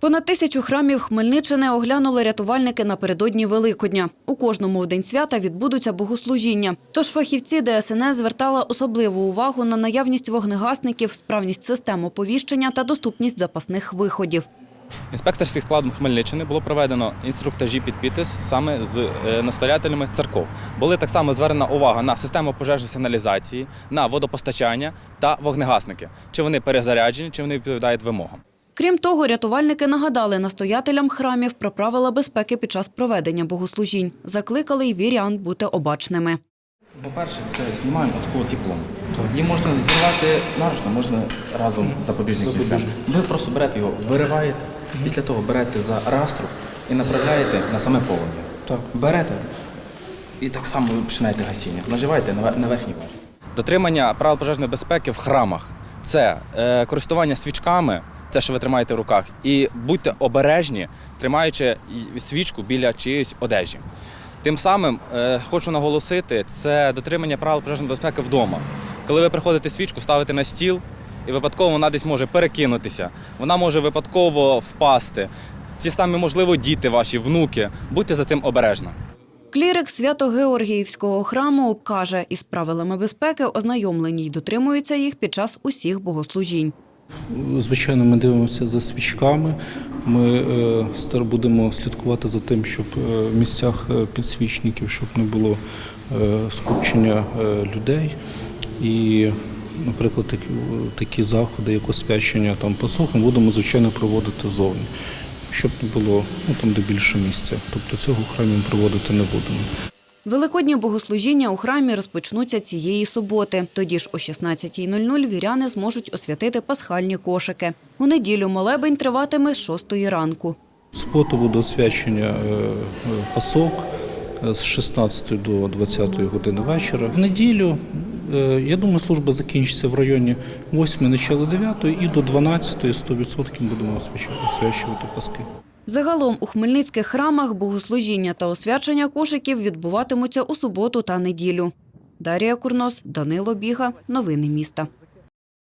Понад тисячу храмів Хмельниччини оглянули рятувальники напередодні Великодня. У кожному в день свята відбудуться богослужіння. Тож фахівці ДСНС звертали особливу увагу на наявність вогнегасників, справність систем оповіщення та доступність запасних виходів. Інспекторським складом Хмельниччини було проведено інструктажі під підпис саме з е, настоятелями церков. Були так само звернена увага на систему пожежної сигналізації, на водопостачання та вогнегасники. Чи вони перезаряджені, чи вони відповідають вимогам. Крім того, рятувальники нагадали настоятелям храмів про правила безпеки під час проведення богослужінь. Закликали й вірян бути обачними. По-перше, це знімаємо такого теплом. Її можна зірвати наручно, можна разом з запобіжним. Ви просто берете його, вириваєте, після того берете за раструб і направляєте на саме полум'я. Так. Берете і так само ви починаєте гасіння. Наживаєте на верхній важі. Дотримання правил пожежної безпеки в храмах це е, користування свічками, це що ви тримаєте в руках, і будьте обережні, тримаючи свічку біля чиєїсь одежі. Тим самим е, хочу наголосити, це дотримання правил пожежної безпеки вдома. Коли ви приходите свічку, ставите на стіл, і випадково вона десь може перекинутися, вона може випадково впасти. Ті самі, можливо, діти ваші, внуки. Будьте за цим обережні. Клірик Свято-Георгіївського храму каже, із правилами безпеки ознайомлені й дотримуються їх під час усіх богослужінь. Звичайно, ми дивимося за свічками. Ми е, будемо слідкувати за тим, щоб е, в місцях е, підсвічників, щоб не було скупчення людей. І, наприклад, такі, заходи, як освячення там посух, ми будемо звичайно проводити зовні, щоб не було ну, там, де більше місця. Тобто цього в храмі проводити не будемо. Великодні богослужіння у храмі розпочнуться цієї суботи. Тоді ж о 16.00 віряни зможуть освятити пасхальні кошики. У неділю молебень триватиме з 6 ранку. Суботу буде освячення е, е, пасок е, з 16 до 20 години вечора. В неділю, я думаю, служба закінчиться в районі 8 начала 9 і до 12 100% будемо освячувати паски. Загалом у хмельницьких храмах богослужіння та освячення кошиків відбуватимуться у суботу та неділю. Дарія Курнос, Данило Біга. Новини міста.